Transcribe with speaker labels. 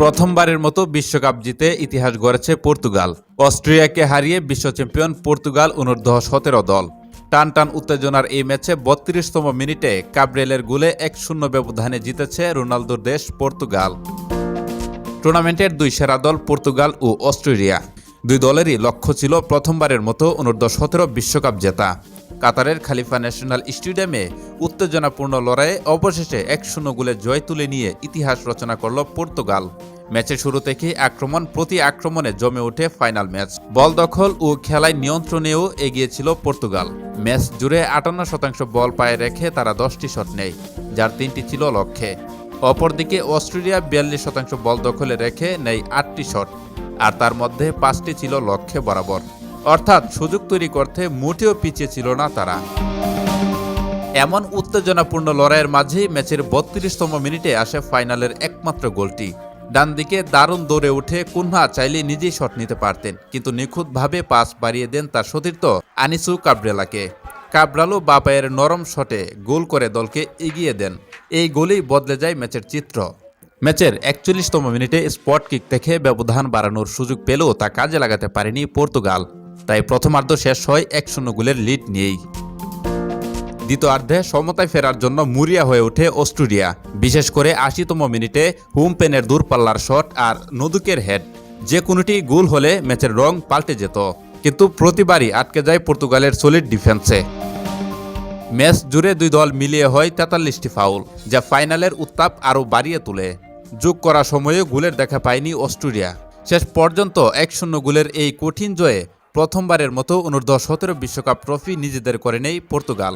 Speaker 1: প্রথমবারের মতো বিশ্বকাপ জিতে ইতিহাস গড়েছে পর্তুগাল। অস্ট্রিয়াকে হারিয়ে বিশ্ব চ্যাম্পিয়ন পর্তুগাল অনূর্ধ্ব সতেরো দল। টান টান উত্তেজনার এই ম্যাচে বত্রিশতম মিনিটে কাবরেলের গোলে এক শূন্য ব্যবধানে জিতেছে রোনালদোর দেশ পর্তুগাল। টুর্নামেন্টের দুই সেরা দল পর্তুগাল ও অস্ট্রেলিয়া। দুই দলেরই লক্ষ্য ছিল প্রথমবারের মতো অনূর্ধ্ব সতেরো বিশ্বকাপ জেতা। কাতারের খালিফা ন্যাশনাল স্টেডিয়ামে উত্তেজনাপূর্ণ লড়াইয়ে অবশেষে এক শূন্য গোলে জয় তুলে নিয়ে ইতিহাস রচনা করল পর্তুগাল। ম্যাচের শুরু থেকেই আক্রমণ প্রতি আক্রমণে জমে ওঠে ফাইনাল ম্যাচ। বল দখল ও খেলায় নিয়ন্ত্রণেও এগিয়ে ছিল পর্তুগাল। ম্যাচ জুড়ে আটান্ন শতাংশ বল পায়ে রেখে তারা দশটি শট নেয়, যার তিনটি ছিল লক্ষ্যে। অপরদিকে অস্ট্রেলিয়া বিয়াল্লিশ শতাংশ বল দখলে রেখে নেয় আটটি শট, আর তার মধ্যে পাঁচটি ছিল লক্ষ্যে বরাবর। অর্থাৎ সুযোগ তৈরি করতে মোটেও পিছিয়ে ছিল না তারা। এমন উত্তেজনাপূর্ণ লড়াইয়ের মাঝেই ম্যাচের বত্রিশতম মিনিটে আসে ফাইনালের একমাত্র গোলটি। ডান দিকে দারুণ দৌড়ে উঠে কুনহা চাইলে নিজেই শট নিতে পারতেন, কিন্তু নিখুঁতভাবে পাস বাড়িয়ে দেন তার সতীর্থ আনিসু কাবরেলাকে। কাবরালো বাপায়ের নরম শটে গোল করে দলকে এগিয়ে দেন। এই গোলেই বদলে যায় ম্যাচের চিত্র। ম্যাচের একচল্লিশতম মিনিটে স্পট কিক থেকে ব্যবধান বাড়ানোর সুযোগ পেলেও তা কাজে লাগাতে পারেনি পর্তুগাল। তাই প্রথমার্ধ শেষ হয় এক শূন্য গোলের লিড নিয়েই। দ্বিতীয়ার্ধে সমতায় ফেরার জন্য মুরিয়া হয়ে ওঠে অস্ট্রেলিয়া। বিশেষ করে আশিতম মিনিটে হুমপেনের দূরপাল্লার শট আর নদুকের হেড যে কোনোটি গোল হলে ম্যাচের রং পাল্টে যেত। কিন্তু প্রতিবারই আটকে যায় পর্তুগালের সলিড ডিফেন্সে ম্যাচ জুড়ে দুই দল মিলিয়ে হয় তেতাল্লিশটি ফাউল যা ফাইনালের উত্তাপ আরও বাড়িয়ে তোলে। যোগ করা সময়ে গোলের দেখা পায়নি অস্ট্রেলিয়া। শেষ পর্যন্ত এক শূন্য গোলের এই কঠিন জয়ে প্রথমবারের মতো অনুর্ধ সতেরো বিশ্বকাপ ট্রফি নিজেদের করে নেই পর্তুগাল।